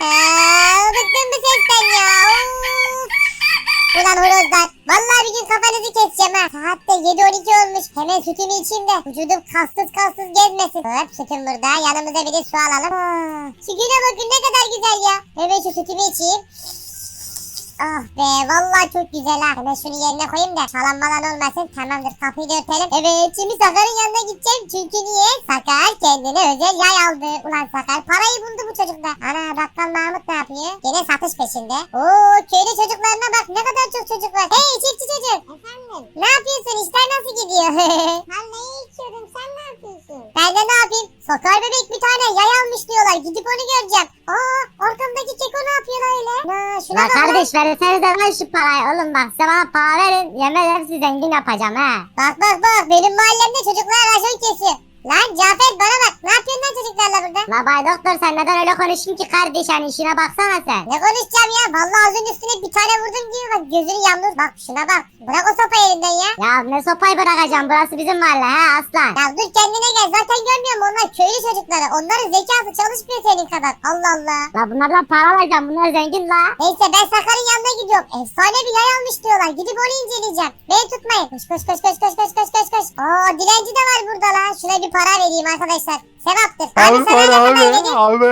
Aa, bıktım bu sesten ya. Ulan horozlar. Vallahi bir gün kafanızı keseceğim ha. Saat de 7.12 olmuş. Hemen sütümü içeyim de vücudum kassız kassız gezmesin. Hop sütüm burada. Yanımıza bir de su alalım. Aa, şu güne bakın ne kadar güzel ya. Hemen şu sütümü içeyim. Ah be vallahi çok güzel ha. Hemen şunu yerine koyayım da çalan malan olmasın. Tamamdır kapıyı da örtelim. Evet şimdi Sakar'ın yanına gideceğim. Çünkü niye? Sakar kendine özel yay aldı. Ulan Sakar parayı buldu bu çocukta. Ana bakkal Mahmut ne yapıyor? Gene satış peşinde. Oo köylü çocuklarına bak ne kadar çok çocuk var. Hey çiftçi çocuk. Efendim? Ne yapıyorsun işler nasıl gidiyor? ben neyi içiyordum sen ne yapıyorsun? Ben de ne yapayım? Sakar bebek bir tane yay almış diyorlar. Gidip onu göreceğim. Aa arkamdaki keko ne yapıyor öyle? Lan. kardeş versenize lan şu parayı oğlum bak size bana para verin yemin ederim sizi zengin yapacağım ha. Bak bak bak benim mahallemde çocuklar racon kesiyor. Lan Cafer bana bak ne yapıyorsun lan çocuklarla burada? La bay doktor sen neden öyle konuştun ki kardeş hani işine baksana sen. Ne konuşacağım ya vallahi ağzının üstüne bir tane vurdum diyor bak gözünü yamdur. Bak şuna bak bırak o sopayı elinden ya. Ya ne sopayı bırakacağım burası bizim mahalle ha aslan. Ya dur kendine gel zaten görmüyor musun onlar köylü çocukları. Onların zekası çalışmıyor senin kadar. Allah Allah. La bunlardan para alacağım bunlar zengin la. Neyse ben Sakar'ın yanına gidiyorum. Efsane bir yay almış diyorlar. Gidip onu inceleyeceğim. Beni tutmayın. Koş koş koş koş koş koş koş koş koş. Oo dilenci de var burada lan. Şuna bir para vereyim arkadaşlar. Sevaptır. Abi, Abi para abi. Abi.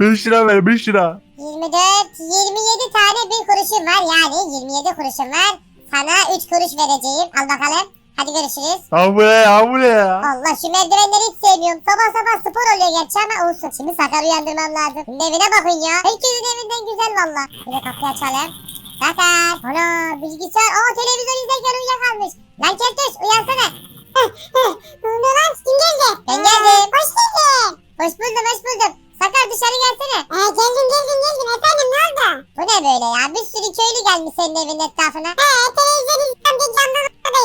5 lira ver 5 lira. 24, 27 tane bir kuruşum var. Yani 27 kuruşum var. Sana 3 kuruş vereceğim. Al bakalım. Hadi görüşürüz. Abi abi ne ya? Allah şu merdivenleri hiç sevmiyorum. Sabah sabah spor oluyor gerçi ama olsun. Şimdi Sakar'ı uyandırmam lazım. Evine bakın ya. Herkesin evinden güzel valla. Bir de kapıyı açalım. Sakar. Ana bilgisayar. Aa televizyon izlerken uyuyakalmış. Lan Keltoş uyansana. ne lan kim geldi? Ben geldim. Hoş geldin. Hoş buldum hoş buldum. Sakar dışarı gelsene. Ee, geldim geldim geldim efendim ne oldu? Bu ne böyle ya bir sürü köylü gelmiş senin evin etrafına. He televizyon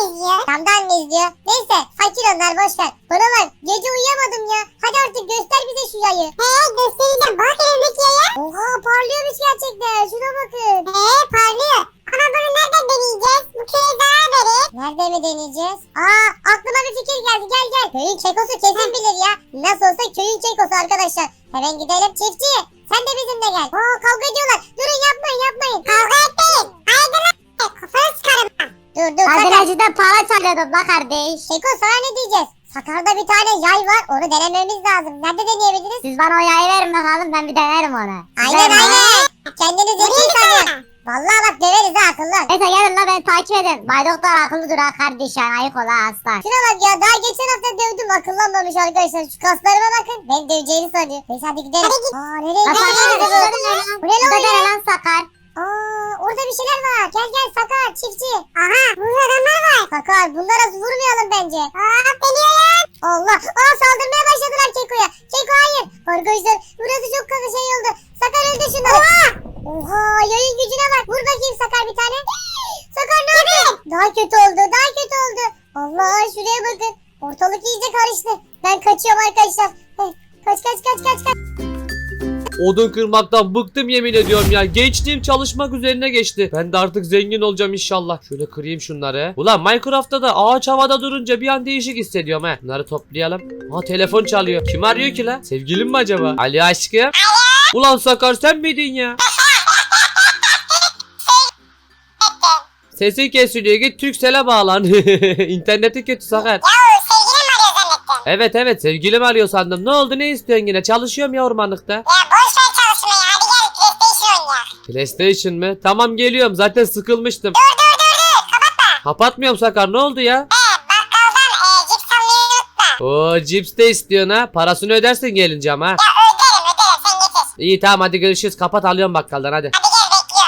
izliyor. Camdan mı izliyor? Neyse fakir onlar boş ver. Bana bak gece uyuyamadım ya. Hadi artık göster bize şu yayı. He göstereceğim bak evdeki yaya. Oha parlıyormuş gerçekten şuna bakın. He parlıyor. Ama bunu nerede deneyeceğiz? Bu köye zarar verir. Nerede mi deneyeceğiz? Aa aklıma bir fikir geldi gel gel. Köyün kekosu kesin bilir ya. Nasıl olsa köyün kekosu arkadaşlar. Hemen gidelim çiftçi. Sen de bizimle gel. Aa kavga ediyorlar. Durun yapmayın yapmayın. Kavga etmeyin. Haydi lan. Kafanı çıkarım. Dur dur sakar. Hazineciden para çalıyordum la kardeş. Keko sana ne diyeceğiz? Sakarda bir tane yay var. Onu denememiz lazım. Nerede deneyebiliriz? Siz bana o yayı verin bakalım ben bir denerim onu. Aynen mi? aynen. Kendini zeki sanıyor. Vallahi bak döveriz ha akıllı. Neyse gelin la beni takip edin. Bay doktor akıllı dur ha kardeş yani ayık ol ha aslan. Şuna bak ya daha geçen hafta dövdüm akıllanmamış arkadaşlar. Şu kaslarıma bakın. Ben döveceğini sanıyor. Neyse hadi gidelim. Hadi git. Aa nereye La gidiyoruz? sakar Bu dene lan. Bu ne lan öyle? dene lan sakar. Aa orada bir şeyler var. Gel Sakar çiftçi. Aha burada adamlar var. Sakar bunlara vurmayalım bence. Aa deniyorlar. Allah. Aa saldırmaya başladılar Keko'ya. Keko hayır. Arkadaşlar burası çok kanı şey oldu. Sakar öldür şunları. Oha. Oha yayın gücüne bak. Vur bakayım Sakar bir tane. Sakar ne yapıyor? Daha kötü oldu. Daha kötü oldu. Allah şuraya bakın. Ortalık iyice karıştı. Ben kaçıyorum arkadaşlar. Kaç kaç kaç kaç kaç. Odun kırmaktan bıktım yemin ediyorum ya. Gençliğim çalışmak üzerine geçti. Ben de artık zengin olacağım inşallah. Şöyle kırayım şunları. Ulan Minecraft'ta da ağaç havada durunca bir an değişik hissediyorum he. Bunları toplayalım. Ha telefon çalıyor. Kim arıyor ki lan? Sevgilim mi acaba? Ali aşkım. Ulan Sakar sen miydin ya? Sesin kesiliyor git Türksel'e bağlan. İnterneti kötü Sakar. Evet evet sevgilim arıyor sandım. Ne oldu ne istiyorsun yine? Çalışıyorum ya ormanlıkta. Ya PlayStation mı? Tamam geliyorum zaten sıkılmıştım. Dur dur dur dur kapatma. Kapatmıyorum Sakar ne oldu ya? He bakkaldan e, cips almayı unutma. Oo cips de istiyorsun ha. Parasını ödersin gelince ama. Ya öderim öderim sen getir. İyi tamam hadi görüşürüz. Kapat alıyorum bakkaldan hadi. Hadi.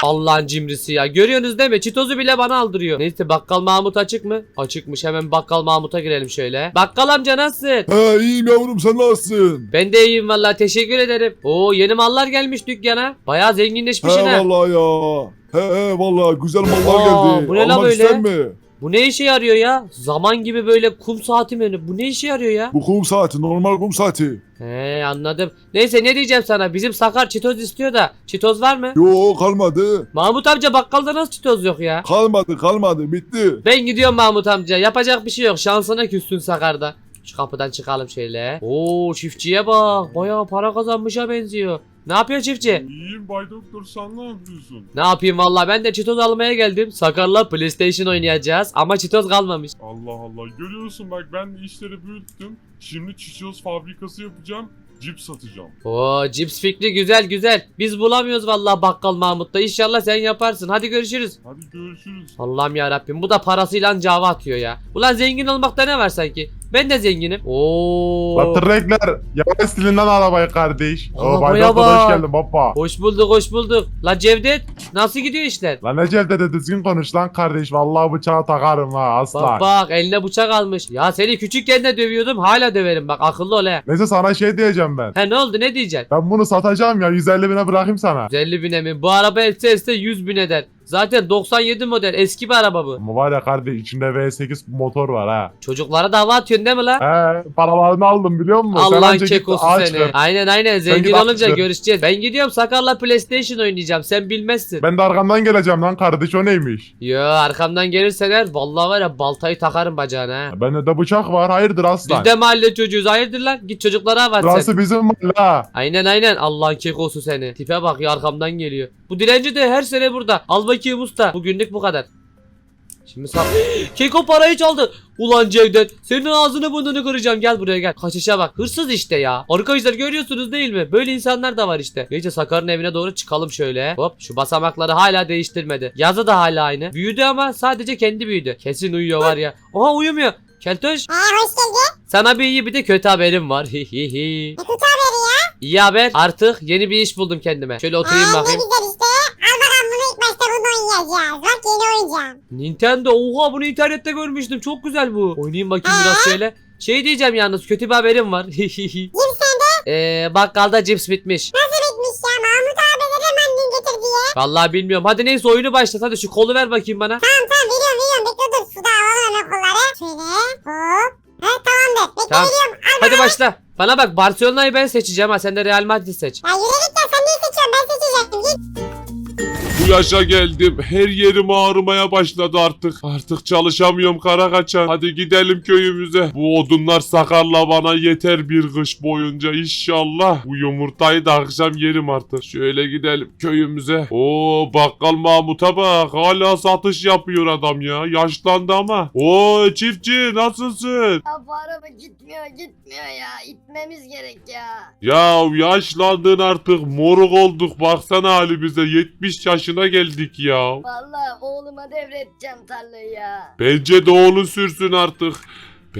Allah'ın cimrisi ya. Görüyorsunuz değil mi? Çitozu bile bana aldırıyor. Neyse bakkal Mahmut açık mı? Açıkmış. Hemen bakkal Mahmut'a girelim şöyle. Bakkal amca nasılsın? He iyiyim yavrum sen nasılsın? Ben de iyiyim vallahi teşekkür ederim. Oo yeni mallar gelmiş dükkana. Bayağı zenginleşmişsin He ha. vallahi ya. He he vallahi güzel mallar Aa, geldi. bu ne la Almak böyle? ister mi? Bu ne işe yarıyor ya? Zaman gibi böyle kum saati mi? Bu ne işe yarıyor ya? Bu kum saati normal kum saati. He anladım. Neyse ne diyeceğim sana? Bizim Sakar çitoz istiyor da. Çitoz var mı? Yo kalmadı. Mahmut amca bakkalda nasıl çitoz yok ya? Kalmadı kalmadı bitti. Ben gidiyorum Mahmut amca. Yapacak bir şey yok. Şansına küssün Sakar'da. Şu kapıdan çıkalım şöyle. Oo çiftçiye bak. Bayağı para kazanmışa benziyor. Ne yapıyor çiftçi? İyiyim Bay Doktor sen ne yapıyorsun? Ne yapayım valla ben de çitoz almaya geldim. Sakar'la PlayStation oynayacağız ama çitoz kalmamış. Allah Allah görüyorsun bak ben de işleri büyüttüm. Şimdi çiçeğiz fabrikası yapacağım. Cip satacağım. Oo cips fikri güzel güzel. Biz bulamıyoruz valla bakkal Mahmut'ta. İnşallah sen yaparsın. Hadi görüşürüz. Hadi görüşürüz. Allah'ım ya Rabbim bu da parasıyla cava atıyor ya. Ulan zengin olmakta ne var sanki? Ben de zenginim. Oo. Latırrekler yavaş silinden arabayı kardeş. Oo, Arabaya Bay Doktor bak. hoş geldin baba. Hoş bulduk hoş bulduk. La Cevdet nasıl gidiyor işler? Lan Ecel düzgün konuş lan kardeş. Vallahi bıçağı takarım ha asla. Bak bak eline bıçak almış. Ya seni küçükken de dövüyordum hala döverim bak akıllı ol he. Neyse sana şey diyeceğim ben. He ne oldu ne diyeceksin? Ben bunu satacağım ya 150 bine bırakayım sana. 150 bine mi? Bu araba etse etse 100 bin eder. Zaten 97 model eski bir araba bu. Ama var ya kardeş içinde V8 motor var ha. Çocuklara dava atıyorsun değil mi la? He paralarını aldım biliyor musun? Sen Allah'ın kekosu seni. ver. Aynen aynen zengin git olunca görüşeceğiz. Ben gidiyorum Sakar'la PlayStation oynayacağım. Sen bilmezsin. Ben de arkandan geleceğim lan kardeş o neymiş? Yo arkamdan gelirsen eğer vallahi var ya baltayı takarım bacağına ha. Bende de bıçak var hayırdır aslan. Biz de mahalle çocuğuyuz hayırdır lan? Git çocuklara sen. Burası bizim mahalle ha. Aynen aynen Allah'ın kekosu seni. Tipe bak ya arkamdan geliyor. Bu dilenci de her sene burada. Al bakayım usta. Bugünlük bu kadar. Şimdi sağ... Keko parayı çaldı. Ulan Cevdet senin ağzını burnunu kıracağım gel buraya gel. Kaçışa bak hırsız işte ya. Arkadaşlar görüyorsunuz değil mi? Böyle insanlar da var işte. Neyse Sakar'ın evine doğru çıkalım şöyle. Hop şu basamakları hala değiştirmedi. Yazı da hala aynı. Büyüdü ama sadece kendi büyüdü. Kesin uyuyor var ya. Aha uyumuyor. Keltoş He hoş geldin. sana bir iyi bir de kötü haberim var. Hihihi. Ne kötü haberi ya. İyi haber artık yeni bir iş buldum kendime. Şöyle oturayım ne bakayım. güzel işte. Al bakalım bunu ilk oynayacağız. Bak yeni oyuncağım. Nintendo oha bunu internette görmüştüm çok güzel bu. Oynayayım bakayım biraz şöyle. Şey diyeceğim yalnız kötü bir haberim var. Cips sende Eee bakkalda cips bitmiş. nasıl bitmiş ya. Mahmut abi ne zaman dün getirdi ya. Vallahi bilmiyorum. Hadi neyse oyunu başlat. Hadi şu kolu ver bakayım bana. Tamam tamam veriyorum veriyorum. Bekle dur suda alalım hemen kolları. Şöyle hop. Ha tamamdır. Bekle Tamam. veriyorum. Al Hadi başla. Bana bak Barcelona'yı ben seçeceğim ha. Sen de Real Madrid seç. Ya yürü git Bu yaşa geldim. Her yerim ağrımaya başladı artık. Artık çalışamıyorum kara kaçan. Hadi gidelim köyümüze. Bu odunlar sakarla bana yeter bir kış boyunca inşallah. Bu yumurtayı da akşam yerim artık. Şöyle gidelim köyümüze. Oo bakkal Mahmut'a bak. Hala satış yapıyor adam ya. Yaşlandı ama. Oo çiftçi nasılsın? Ya bu araba gitmiyor gitmiyor ya. İtmemiz gerek ya. Ya yaşlandın artık moruk olduk baksana halimize 70 yaşına geldik ya. Vallahi oğluma devredeceğim tarlayı ya. Bence de oğlun sürsün artık.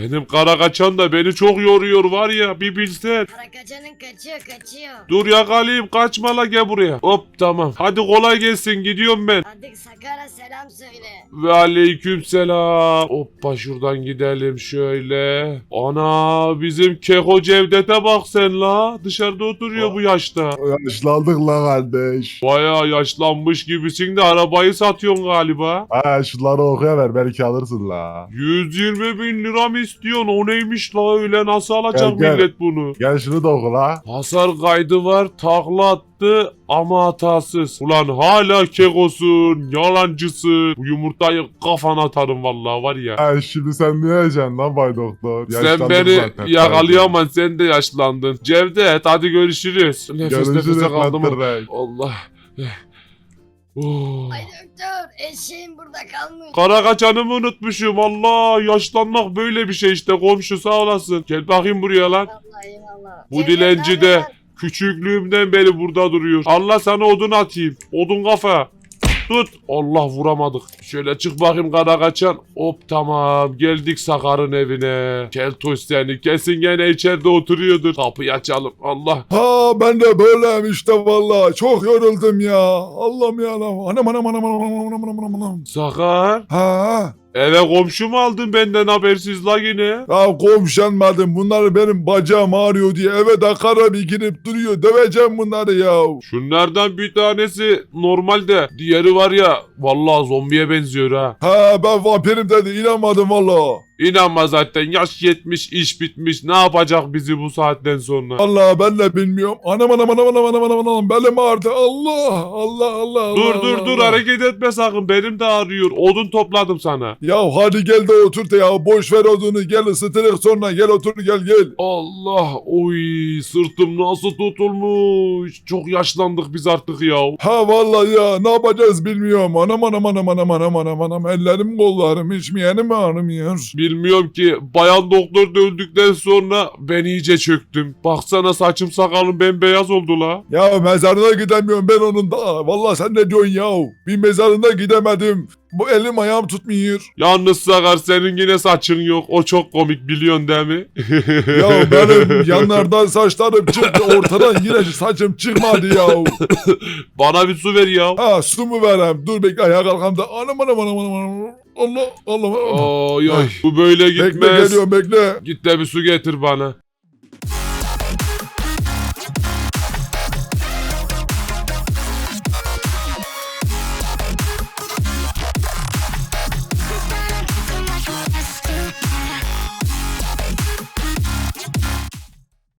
Benim kara kaçan da beni çok yoruyor var ya bir bilsen. Para kaçanın kaçıyor kaçıyor. Dur yakalayayım kaçma la gel buraya. Hop tamam. Hadi kolay gelsin gidiyorum ben. Hadi Sakar'a selam söyle. Ve aleyküm selam. Hoppa şuradan gidelim şöyle. Ana bizim keko Cevdet'e bak sen la. Dışarıda oturuyor bu yaşta. Yaşlandık la kardeş. Baya yaşlanmış gibisin de arabayı satıyorsun galiba. Ha şunları okuyaver belki alırsın la. 120 bin lira mı istiyorsun? O neymiş la öyle nasıl alacak Gel, gel. millet bunu? Gel şunu da oku la. Hasar kaydı var takla attı ama hatasız. Ulan hala kekosun yalancısın. Bu yumurtayı kafana atarım vallahi var ya. Ha şimdi sen ne diyeceksin lan Bay Doktor? Sen Yaşlandın beni zaten. yakalayamazsın sen de yaşlandın. Cevdet hadi görüşürüz. Nefes Görüşürüz nefese kaldım. Latırrek. Allah. Oh. Ay doktor eşeğim burada kalmış. Kara kaçanımı unutmuşum. Allah yaşlanmak böyle bir şey işte komşu sağ olasın. Gel bakayım buraya lan. Vallahi eyvallah. Bu dilenci de küçüklüğümden beri burada duruyor. Allah sana odun atayım. Odun kafa. Tut. Allah vuramadık. Şöyle çık bakayım kara kaçan. Hop tamam. Geldik Sakar'ın evine. Keltoş seni. Kesin gene içeride oturuyordur. Kapıyı açalım. Allah. Ha ben de böyleyim işte valla. Çok yoruldum ya. Allah'ım ya. Anam anam anam anam anam anam anam anam. Sakar. Ha. Eve komşu mu aldın benden habersiz la yine? Ya komşanmadım. Bunlar benim bacağım ağrıyor diye eve de kara bir girip duruyor. Döveceğim bunları ya. Şunlardan bir tanesi normalde. Diğeri var ya. Vallahi zombiye benziyor ha. Ha ben vampirim dedi. inanmadım valla. İnanma zaten yaş yetmiş iş bitmiş ne yapacak bizi bu saatten sonra. Allah ben de bilmiyorum. Anam anam anam anam anam anam anam. Belim ağrıdı. Allah Allah Allah. Dur Allah, dur dur Allah. hareket etme sakın benim de ağrıyor odun topladım sana. Ya hadi gel de otur da ya. Boş ver odunu. Gel ısıtırık sonra. Gel otur gel gel. Allah oy sırtım nasıl tutulmuş. Çok yaşlandık biz artık ya. Ha vallahi ya ne yapacağız bilmiyorum. Anam anam anam anam anam anam anam. Ellerim kollarım hiç mi yenim ağrımıyor. Bilmiyorum ki bayan doktor da öldükten sonra ben iyice çöktüm. Baksana saçım sakalım bembeyaz oldu la. Ya mezarına gidemiyorum ben onun da. Vallahi sen ne diyorsun ya? Bir mezarına gidemedim. Bu elim ayağım tutmuyor. Yalnız Sakar senin yine saçın yok. O çok komik biliyorsun değil mi? Ya benim yanlardan saçlarım çıktı ortadan yine saçım çıkmadı ya. Bana bir su ver ya. Ha su mu verem? Dur bekle ayağa kalkam da. Anam anam anam anam anam. Allah Allah. Allah. Oy oy. Bu böyle Bekle gitmez. geliyorum bekle. Git de bir su getir bana.